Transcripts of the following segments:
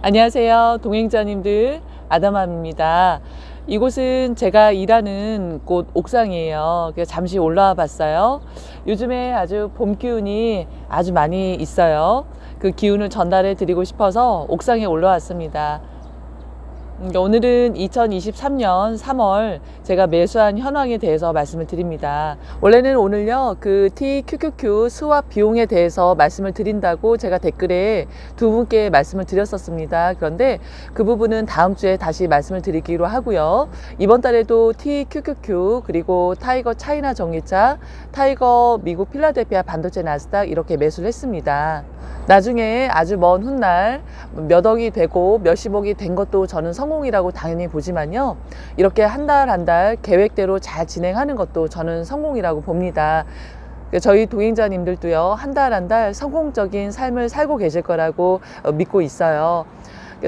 안녕하세요. 동행자님들 아담함입니다. 이곳은 제가 일하는 곳 옥상이에요. 그래서 잠시 올라와 봤어요. 요즘에 아주 봄 기운이 아주 많이 있어요. 그 기운을 전달해 드리고 싶어서 옥상에 올라왔습니다. 음, 오늘은 2023년 3월 제가 매수한 현황에 대해서 말씀을 드립니다. 원래는 오늘요, 그 TQQQ 수압 비용에 대해서 말씀을 드린다고 제가 댓글에 두 분께 말씀을 드렸었습니다. 그런데 그 부분은 다음 주에 다시 말씀을 드리기로 하고요. 이번 달에도 TQQQ 그리고 타이거 차이나 전기차, 타이거 미국 필라델피아 반도체 나스닥 이렇게 매수를 했습니다. 나중에 아주 먼 훗날 몇 억이 되고 몇십억이 된 것도 저는 성 공이라고 당연히 보지만요. 이렇게 한달 한 달 계획대로 잘 진행하는 것도 저는 성공이라고 봅니다. 저희 동행자님들도요, 한 달 한달 성공적인 삶을 살고 계실 거라고 어, 믿고 있어요.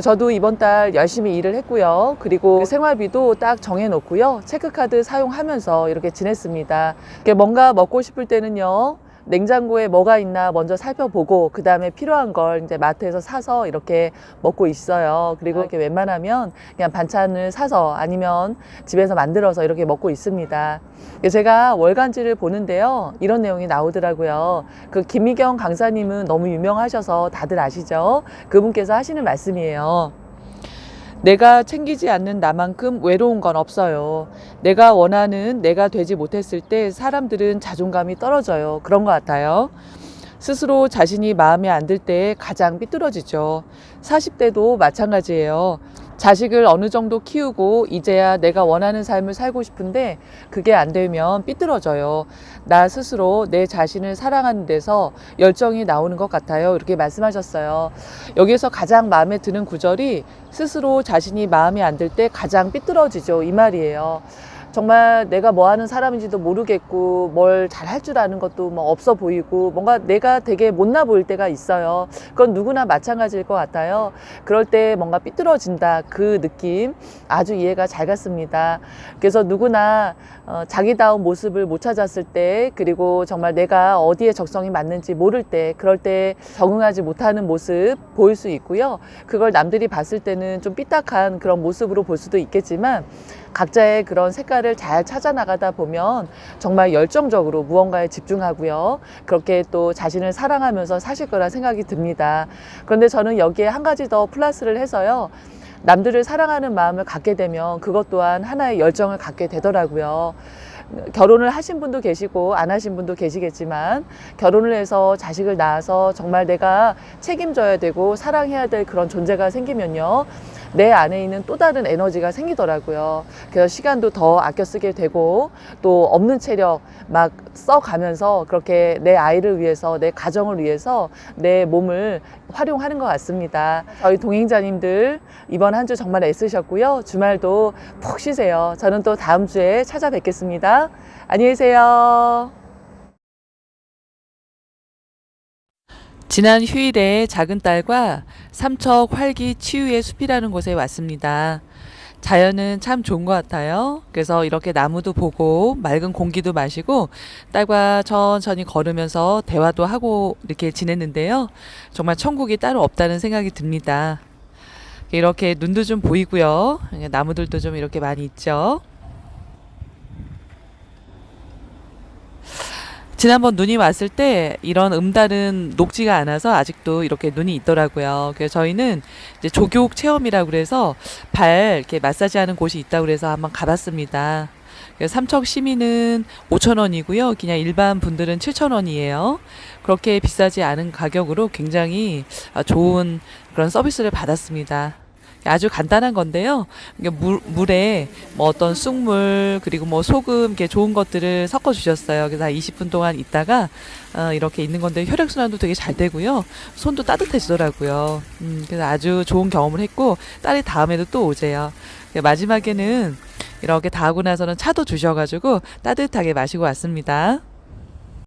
저도 이번 달 열심히 일을 했고요. 그리고 생활비도 딱 정해놓고요. 체크카드 사용하면서 이렇게 지냈습니다. 뭔가 먹고 싶을 때는요. 냉장고에 뭐가 있나 먼저 살펴보고 그 다음에 필요한 걸 이제 마트에서 사서 이렇게 먹고 있어요. 그리고 이렇게 웬만하면 그냥 반찬을 사서 아니면 집에서 만들어서 이렇게 먹고 있습니다. 제가 월간지를 보는데요. 이런 내용이 나오더라고요. 그 김미경 강사님은 너무 유명하셔서 다들 아시죠? 그분께서 하시는 말씀이에요. 내가 챙기지 않는 나만큼 외로운 건 없어요. 내가 원하는 내가 되지 못했을 때 사람들은 자존감이 떨어져요. 그런 것 같아요. 스스로 자신이 마음에 안 들 때 가장 삐뚤어지죠. 40대도 마찬가지예요. 자식을 어느 정도 키우고 이제야 내가 원하는 삶을 살고 싶은데 그게 안 되면 삐뚤어져요. 나 스스로 내 자신을 사랑하는 데서 열정이 나오는 것 같아요. 이렇게 말씀하셨어요. 여기에서 가장 마음에 드는 구절이 스스로 자신이 마음에 안 들 때 가장 삐뚤어지죠. 이 말이에요. 정말 내가 뭐 하는 사람인지도 모르겠고 뭘 잘 할 줄 아는 것도 뭐 없어 보이고 뭔가 내가 되게 못나 보일 때가 있어요. 그건 누구나 마찬가지일 것 같아요. 그럴 때 뭔가 삐뚤어진다. 그 느낌 아주 이해가 잘 갔습니다. 그래서 누구나 어, 자기다운 모습을 못 찾았을 때 그리고 정말 내가 어디에 적성이 맞는지 모를 때 그럴 때 적응하지 못하는 모습 보일 수 있고요. 그걸 남들이 봤을 때는 좀 삐딱한 그런 모습으로 볼 수도 있겠지만 각자의 그런 색깔을 잘 찾아 나가다 보면 정말 열정적으로 무언가에 집중하고요. 그렇게 또 자신을 사랑하면서 사실 거라 생각이 듭니다. 그런데 저는 여기에 한 가지 더 플러스를 해서요. 남들을 사랑하는 마음을 갖게 되면 그것 또한 하나의 열정을 갖게 되더라고요. 결혼을 하신 분도 계시고 안 하신 분도 계시겠지만 결혼을 해서 자식을 낳아서 정말 내가 책임져야 되고 사랑해야 될 그런 존재가 생기면요. 내 안에 있는 또 다른 에너지가 생기더라고요. 그래서 시간도 더 아껴 쓰게 되고 또 없는 체력 막 써가면서 그렇게 내 아이를 위해서 내 가정을 위해서 내 몸을 활용하는 것 같습니다. 저희 동행자님들 이번 한 주 정말 애쓰셨고요. 주말도 푹 쉬세요. 저는 또 다음 주에 찾아뵙겠습니다. 안녕히 계세요. 지난 휴일에 작은 딸과 삼척 활기 치유의 숲이라는 곳에 왔습니다. 자연은 참 좋은 것 같아요. 그래서 이렇게 나무도 보고 맑은 공기도 마시고 딸과 천천히 걸으면서 대화도 하고 이렇게 지냈는데요. 정말 천국이 따로 없다는 생각이 듭니다. 이렇게 눈도 좀 보이고요. 나무들도 좀 이렇게 많이 있죠. 지난번 눈이 왔을 때 이런 음달은 녹지가 않아서 아직도 이렇게 눈이 있더라고요. 그래서 저희는 이제 조교육 체험이라고 그래서 발 이렇게 마사지하는 곳이 있다고 그래서 한번 가봤습니다. 삼척 시민은 5천 원이고요. 그냥 일반 분들은 7천 원이에요. 그렇게 비싸지 않은 가격으로 굉장히 좋은 그런 서비스를 받았습니다. 아주 간단한 건데요. 물, 물에 뭐 어떤 쑥물 그리고 뭐 소금 이렇게 좋은 것들을 섞어 주셨어요. 그래서 한 20분 동안 있다가 어, 이렇게 있는 건데 혈액 순환도 되게 잘 되고요. 손도 따뜻해지더라고요. 음, 그래서 아주 좋은 경험을 했고 딸이 다음에도 또 오세요. 마지막에는 이렇게 다 하고 나서는 차도 주셔가지고 따뜻하게 마시고 왔습니다.